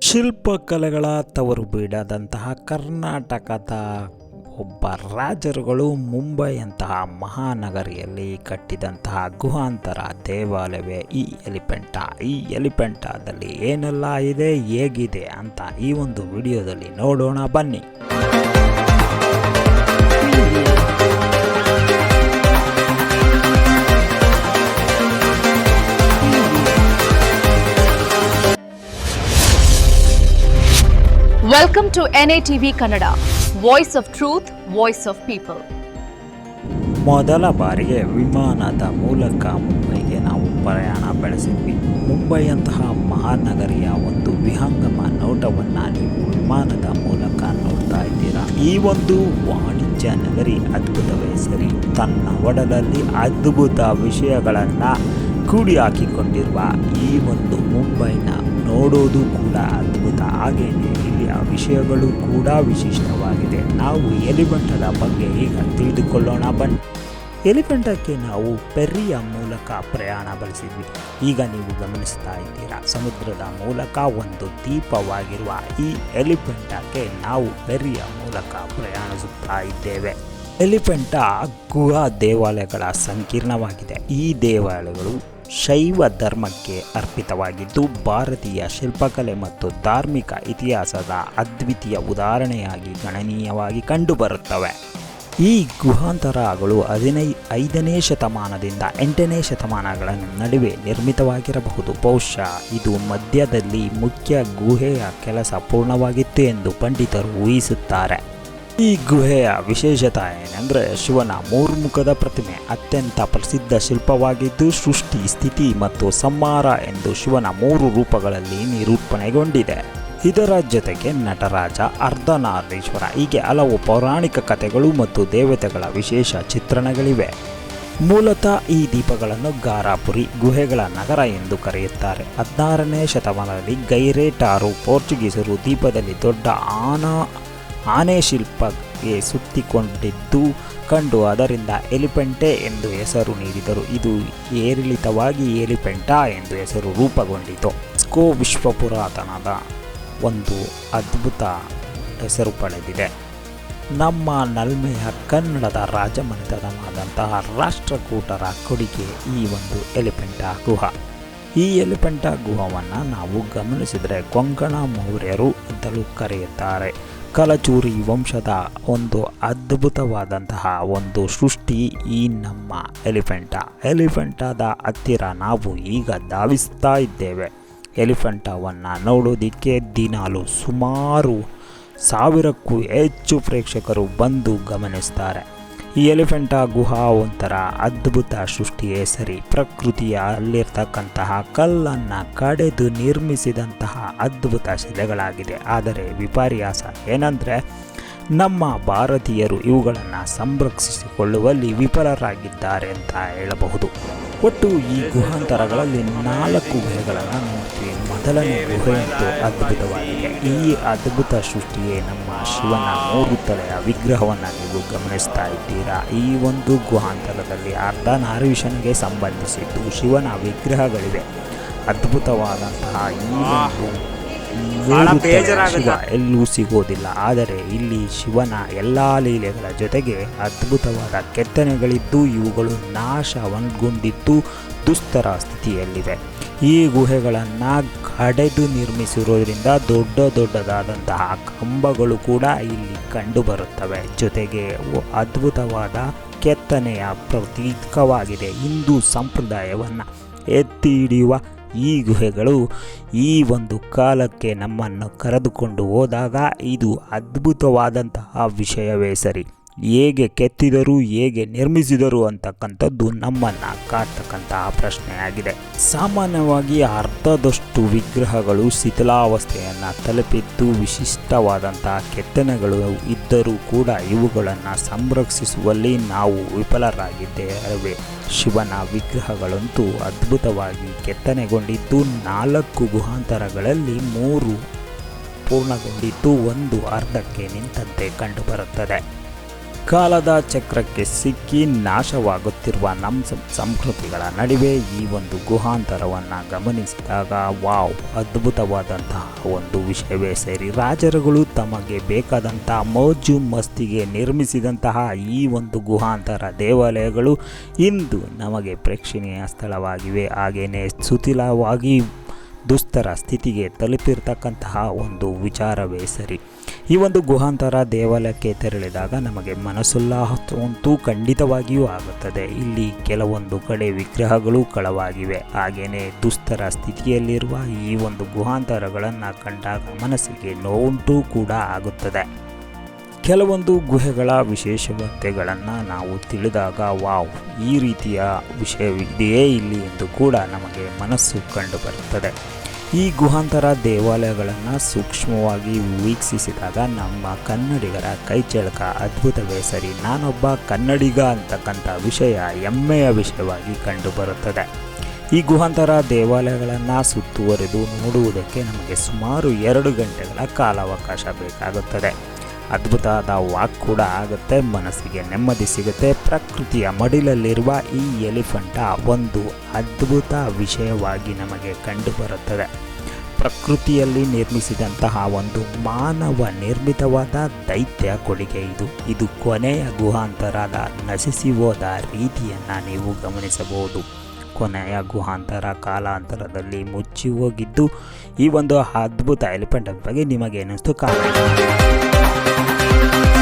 ಶಿಲ್ಪಕಲೆಗಳ ತವರು ಬೀಡಾದಂತಹ ಕರ್ನಾಟಕದ ಒಬ್ಬ ರಾಜರುಗಳು ಮುಂಬೈಯಂತಹ ಮಹಾನಗರಿಯಲ್ಲಿ ಕಟ್ಟಿದಂತಹ ಗುಹಾಂತರ ದೇವಾಲಯವೇ ಈ ಎಲಿಫೆಂಟ. ಈ ಎಲಿಫೆಂಟಾದಲ್ಲಿ ಏನೆಲ್ಲ ಇದೆ, ಹೇಗಿದೆ ಅಂತ ಈ ಒಂದು ವಿಡಿಯೋದಲ್ಲಿ ನೋಡೋಣ ಬನ್ನಿ. Welcome to TV Kannada voice of truth voice of people ಮೊದಲ ಬಾರಿಗೆ ವಿಮಾನದ ಮೂಲಕ ಮುಂಬೈಗೆ ನಾವು ಪ್ರಯಾಣ ಬೆಳೆಸಿದ್ವಿ. ಮುಂಬೈಯಂತಹ ಮಹಾನಗರಿಯ ಒಂದು ವಿಹಂಗಮ ನೋಟವನ್ನು ನೀವು ವಿಮಾನದ ಮೂಲಕ ನೋಡ್ತಾ ಇದ್ದೀರಾ? ಈ ಒಂದು ವಾಣಿಜ್ಯ ನಗರಿ ಅದ್ಭುತವೇ ಸರಿ. ತನ್ನ ಒಡಲಲ್ಲಿ ಅದ್ಭುತ ವಿಷಯಗಳನ್ನು ಕೂಡಿ ಹಾಕಿಕೊಂಡಿರುವ ಈ ಒಂದು ಮುಂಬೈನ ನೋಡೋದು ಕೂಡ ಅದ್ಭುತ. ಹಾಗೇನೆ ಇಲ್ಲಿಯ ವಿಷಯಗಳು ಕೂಡ ವಿಶಿಷ್ಟವಾಗಿದೆ. ನಾವು ಎಲಿಫೆಂಟದ ಬಗ್ಗೆ ಈಗ ತಿಳಿದುಕೊಳ್ಳೋಣ. ಬನ್ನಿ. ಎಲಿಫೆಂಟಕ್ಕೆ ನಾವು ಪೆರ್ರಿಯ ಮೂಲಕ ಪ್ರಯಾಣ ಬಳಸಿದ್ವಿ. ಈಗ ನೀವು ಗಮನಿಸ್ತಾ ಇದ್ದೀರಾ, ಸಮುದ್ರದ ಮೂಲಕ ಒಂದು ದೀಪವಾಗಿರುವ ಈ ಎಲಿಫೆಂಟಕ್ಕೆ ನಾವು ಪೆರ್ರಿಯ ಮೂಲಕ ಪ್ರಯಾಣಿಸುತ್ತಾ ಇದ್ದೇವೆ. ಎಲಿಫೆಂಟ ಗುಹಾ ದೇವಾಲಯಗಳ ಸಂಕೀರ್ಣವಾಗಿದೆ. ಈ ದೇವಾಲಯಗಳು ಶೈವ ಧರ್ಮಕ್ಕೆ ಅರ್ಪಿತವಾಗಿದ್ದು, ಭಾರತೀಯ ಶಿಲ್ಪಕಲೆ ಮತ್ತು ಧಾರ್ಮಿಕ ಇತಿಹಾಸದ ಅದ್ವಿತೀಯ ಉದಾಹರಣೆಯಾಗಿ ಗಣನೀಯವಾಗಿ ಕಂಡುಬರುತ್ತವೆ. ಈ ಗುಹಾಂತರಗಳು ಹದಿನೈ, ಐದನೇ ಶತಮಾನದಿಂದ ಎಂಟನೇ ಶತಮಾನಗಳ ನಡುವೆ ನಿರ್ಮಿತವಾಗಿರಬಹುದು. ಬಹುಶಃ ಇದು ಮಧ್ಯದಲ್ಲಿ ಮುಖ್ಯ ಗುಹೆಯ ಕೆಲಸ ಪೂರ್ಣವಾಗಿತ್ತು ಎಂದು ಪಂಡಿತರು ಊಹಿಸುತ್ತಾರೆ. ಈ ಗುಹೆಯ ವಿಶೇಷತೆ ಏನೆಂದರೆ ಶಿವನ ಮೂರ್ಮುಖದ ಪ್ರತಿಮೆ, ಅತ್ಯಂತ ಪ್ರಸಿದ್ಧ ಶಿಲ್ಪವಾಗಿದ್ದು ಸೃಷ್ಟಿ, ಸ್ಥಿತಿ ಮತ್ತು ಸಂಹಾರ ಎಂದು ಶಿವನ ಮೂರು ರೂಪಗಳಲ್ಲಿ ನಿರೂಪಣೆಗೊಂಡಿದೆ. ಇದರ ಜೊತೆಗೆ ನಟರಾಜ ಅರ್ಧನಾರೀಶ್ವರ, ಹೀಗೆ ಹಲವು ಪೌರಾಣಿಕ ಕಥೆಗಳು ಮತ್ತು ದೇವತೆಗಳ ವಿಶೇಷ ಚಿತ್ರಣಗಳಿವೆ. ಮೂಲತಃ ಈ ದೀಪಗಳನ್ನು ಗಾರಾಪುರಿ ಗುಹೆಗಳ ನಗರ ಎಂದು ಕರೆಯುತ್ತಾರೆ. ಹದಿನಾರನೇ ಶತಮಾನದಲ್ಲಿ ಗೈರೇಟಾರು ಪೋರ್ಚುಗೀಸರು ದೀಪದಲ್ಲಿ ದೊಡ್ಡ ಆನಾ ಆನೆ ಶಿಲ್ಪಕ್ಕೆ ಸುತ್ತಿಕೊಂಡಿದ್ದು ಕಂಡು ಅದರಿಂದ ಎಲಿಪೆಂಟೆ ಎಂದು ಹೆಸರು ನೀಡಿದರು. ಇದು ಏರಿಳಿತವಾಗಿ ಎಲಿಪೆಂಟಾ ಎಂದು ಹೆಸರು ರೂಪುಗೊಂಡಿತು. ಸ್ಕೋ ವಿಶ್ವ ಪುರಾತನದ ಒಂದು ಅದ್ಭುತ ಹೆಸರು ಪಡೆದಿದೆ. ನಮ್ಮ ನಲ್ಮೆಯ ಕನ್ನಡದ ರಾಜಮನೆತನವಾದಂತಹ ರಾಷ್ಟ್ರಕೂಟರ ಕೊಡುಗೆ ಈ ಒಂದು ಎಲಿಫೆಂಟಾ ಗುಹ. ಈ ಎಲಿಫೆಂಟಾ ಗುಹವನ್ನು ನಾವು ಗಮನಿಸಿದರೆ ಕೊಂಕಣ ಮೌರ್ಯರು ಅಂತಲೂ ಕರೆಯುತ್ತಾರೆ. ಕಲಚೂರಿ ವಂಶದ ಒಂದು ಅದ್ಭುತವಾದಂತಹ ಒಂದು ಸೃಷ್ಟಿ ಈ ನಮ್ಮ ಎಲಿಫೆಂಟ. ಎಲಿಫೆಂಟಾದ ಹತ್ತಿರ ನಾವು ಈಗ ಧಾವಿಸ್ತಾ ಇದ್ದೇವೆ. ಎಲಿಫೆಂಟವನ್ನು ನೋಡೋದಕ್ಕೆ ದಿನಾಲು ಸುಮಾರು ಸಾವಿರಕ್ಕೂ ಹೆಚ್ಚು ಪ್ರೇಕ್ಷಕರು ಬಂದು ಗಮನಿಸ್ತಾರೆ. ಈ ಎಲಿಫೆಂಟ ಗುಹಾ ಒಂಥರ ಅದ್ಭುತ ಸೃಷ್ಟಿಯೇ ಸರಿ. ಪ್ರಕೃತಿಯ ಅಲ್ಲಿರ್ತಕ್ಕಂತಹ ಕಲ್ಲನ್ನು ಕಡೆದು ನಿರ್ಮಿಸಿದಂತಹ ಅದ್ಭುತ ಶಿಲೆಗಳಾಗಿದೆ. ಆದರೆ ವಿಪರ್ಯಾಸ ಏನಂದರೆ ನಮ್ಮ ಭಾರತೀಯರು ಇವುಗಳನ್ನು ಸಂರಕ್ಷಿಸಿಕೊಳ್ಳುವಲ್ಲಿ ವಿಫಲರಾಗಿದ್ದಾರೆ ಅಂತ ಹೇಳಬಹುದು. ಒಟ್ಟು ಈ ಗುಹಾಂತರಗಳಲ್ಲಿ ನಾಲ್ಕು ಗುಹೆಗಳನ್ನು ನೋಡ್ತೀವಿ. ಮೊದಲನೇ ಗುಹೆಯಂತೂ ಅದ್ಭುತವಾಗಿದೆ. ಈ ಅದ್ಭುತ ಸೃಷ್ಟಿಯೇ ನಮ್ಮ ಶಿವನ ಮೂರು ತಲೆಯ ವಿಗ್ರಹವನ್ನು ನೀವು ಗಮನಿಸ್ತಾ ಇದ್ದೀರಾ? ಈ ಒಂದು ಗುಹಾಂತರದಲ್ಲಿ ಅರ್ಧ ಅರ್ಧನಾರೀಶನಿಗೆ ಸಂಬಂಧಿಸಿದ್ದು ಶಿವನ ವಿಗ್ರಹಗಳಿವೆ. ಅದ್ಭುತವಾದಂತಹ ಈ ಒಂದು ಶಿವ ಎಲ್ಲೂ ಸಿಗೋದಿಲ್ಲ. ಆದರೆ ಇಲ್ಲಿ ಶಿವನ ಎಲ್ಲ ಲೀಲೆಗಳ ಜೊತೆಗೆ ಅದ್ಭುತವಾದ ಕೆತ್ತನೆಗಳಿದ್ದು ಇವುಗಳು ನಾಶಗೊಂಡಿದ್ದು ದುಸ್ತರ ಸ್ಥಿತಿಯಲ್ಲಿದೆ. ಈ ಗುಹೆಗಳನ್ನು ಕಡೆದು ನಿರ್ಮಿಸಿರೋದ್ರಿಂದ ದೊಡ್ಡ ದೊಡ್ಡದಾದಂತಹ ಕಂಬಗಳು ಕೂಡ ಇಲ್ಲಿ ಕಂಡುಬರುತ್ತವೆ. ಜೊತೆಗೆ ಅದ್ಭುತವಾದ ಕೆತ್ತನೆಯ ಪ್ರತೀಕವಾಗಿದೆ. ಹಿಂದೂ ಸಂಪ್ರದಾಯವನ್ನು ಎತ್ತಿ ಹಿಡಿಯುವ ಈ ಗುಹೆಗಳು ಈ ಒಂದು ಕಾಲಕ್ಕೆ ನಮ್ಮನ್ನು ಕರೆದುಕೊಂಡು ಹೋದಾಗ ಇದು ಅದ್ಭುತವಾದಂತಹ ವಿಷಯವೇ ಸರಿ. ಹೇಗೆ ಕೆತ್ತಿದರು, ಹೇಗೆ ನಿರ್ಮಿಸಿದರು ಅಂತಕ್ಕಂಥದ್ದು ನಮ್ಮನ್ನು ಕಾಡ್ತಕ್ಕಂತಹ ಪ್ರಶ್ನೆಯಾಗಿದೆ. ಸಾಮಾನ್ಯವಾಗಿ ಅರ್ಧದಷ್ಟು ವಿಗ್ರಹಗಳು ಶಿಥಿಲಾವಸ್ಥೆಯನ್ನು ತಲುಪಿದ್ದು ವಿಶಿಷ್ಟವಾದಂತಹ ಕೆತ್ತನೆಗಳು ಇದ್ದರೂ ಕೂಡ ಇವುಗಳನ್ನು ಸಂರಕ್ಷಿಸುವಲ್ಲಿ ನಾವು ವಿಫಲರಾಗಿದ್ದೇವೆ. ಶಿವನ ವಿಗ್ರಹಗಳಂತೂ ಅದ್ಭುತವಾಗಿ ಕೆತ್ತನೆಗೊಂಡಿದ್ದು ನಾಲ್ಕು ಗುಹಾಂತರಗಳಲ್ಲಿ ಮೂರು ಪೂರ್ಣಗೊಂಡಿದ್ದು ಒಂದು ಅರ್ಧಕ್ಕೆ ನಿಂತಂತೆ ಕಂಡುಬರುತ್ತದೆ. ಕಾಲದ ಚಕ್ರಕ್ಕೆ ಸಿಕ್ಕಿ ನಾಶವಾಗುತ್ತಿರುವ ನಮ್ಮ ಸಂಸ್ಕೃತಿಗಳ ನಡುವೆ ಈ ಒಂದು ಗುಹಾಂತರವನ್ನು ಗಮನಿಸಿದಾಗ ವಾವ್, ಅದ್ಭುತವಾದಂತಹ ಒಂದು ವಿಷಯವೇ ಸೇರಿ ರಾಜರುಗಳು ತಮಗೆ ಬೇಕಾದಂತಹ ಮೋಜು ಮಸ್ತಿಗೆ ನಿರ್ಮಿಸಿದಂತಹ ಈ ಒಂದು ಗುಹಾಂತರ ದೇವಾಲಯಗಳು ಇಂದು ನಮಗೆ ಪ್ರೇಕ್ಷಣೀಯ ಸ್ಥಳವಾಗಿವೆ. ಹಾಗೆಯೇ ಸುತಿಲವಾಗಿ ದುಸ್ತರ ಸ್ಥಿತಿಗೆ ತಲುಪಿರ್ತಕ್ಕಂತಹ ಒಂದು ವಿಚಾರವೇ ಸರಿ. ಈ ಒಂದು ಗುಹಾಂತರ ದೇವಾಲಯಕ್ಕೆ ತೆರಳಿದಾಗ ನಮಗೆ ಮನಸ್ಸುಲ್ಲಾಸವಂತೂ ಖಂಡಿತವಾಗಿಯೂ ಆಗುತ್ತದೆ. ಇಲ್ಲಿ ಕೆಲವೊಂದು ಕಡೆ ವಿಗ್ರಹಗಳು ಕಳವಾಗಿವೆ. ಹಾಗೆಯೇ ದುಸ್ತರ ಸ್ಥಿತಿಯಲ್ಲಿರುವ ಈ ಒಂದು ಗುಹಾಂತರಗಳನ್ನು ಕಂಡಾಗ ಮನಸ್ಸಿಗೆ ನೋವುಂಟೂ ಕೂಡ ಆಗುತ್ತದೆ. ಕೆಲವೊಂದು ಗುಹೆಗಳ ವಿಶೇಷತೆಗಳನ್ನು ನಾವು ತಿಳಿದಾಗ, ವಾವ್, ಈ ರೀತಿಯ ವಿಷಯವಿದೆಯೇ ಇಲ್ಲಿ? ಎಂದು ಕೂಡ ನಮಗೆ ಮನಸ್ಸು ಕಂಡುಬರುತ್ತದೆ ಈ ಗುಹಾಂತರ ದೇವಾಲಯಗಳನ್ನು ಸೂಕ್ಷ್ಮವಾಗಿ ವೀಕ್ಷಿಸಿದಾಗ, ನಮ್ಮ ಕನ್ನಡಿಗರ ಕೈಚಳಕ ಅದ್ಭುತವೇ ಸರಿ. ನಾನೊಬ್ಬ ಕನ್ನಡಿಗ ಅಂತಕ್ಕಂಥ ವಿಷಯ ಹೆಮ್ಮೆಯ ವಿಷಯವಾಗಿ ಕಂಡುಬರುತ್ತದೆ ಈ ಗುಹಾಂತರ ದೇವಾಲಯಗಳನ್ನು ಸುತ್ತುವರೆದು ನೋಡುವುದಕ್ಕೆ ನಮಗೆ ಸುಮಾರು ಎರಡು ಗಂಟೆಗಳ ಕಾಲಾವಕಾಶ ಬೇಕಾಗುತ್ತದೆ. ಅದ್ಭುತವಾದ ವಾಕ್ ಕೂಡ ಆಗುತ್ತೆ. ಮನಸ್ಸಿಗೆ ನೆಮ್ಮದಿ ಸಿಗುತ್ತೆ. ಪ್ರಕೃತಿಯ ಮಡಿಲಲ್ಲಿರುವ ಈ ಎಲಿಫೆಂಟ ಒಂದು ಅದ್ಭುತ ವಿಷಯವಾಗಿ ನಮಗೆ ಕಂಡುಬರುತ್ತದೆ. ಪ್ರಕೃತಿಯಲ್ಲಿ ನಿರ್ಮಿಸಿದಂತಹ ಒಂದು ಮಾನವ ನಿರ್ಮಿತವಾದ ದೈತ್ಯ ಕೊಡುಗೆ ಇದು. ಇದು ಕೊನೆಯ ಗುಹಾಂತರದ ನಶಿಸಿ ಹೋದ ರೀತಿಯನ್ನು ನೀವು ಗಮನಿಸಬಹುದು. ಕೊನೆಯ ಗುಹಾಂತರ ಕಾಲಾಂತರದಲ್ಲಿ ಮುಚ್ಚಿ ಹೋಗಿದ್ದು ಈ ಒಂದು ಅದ್ಭುತ ಎಲಿಫೆಂಟ್ ಬಗ್ಗೆ ನಿಮಗೆ ಏನಿಸ್ತು Thank you.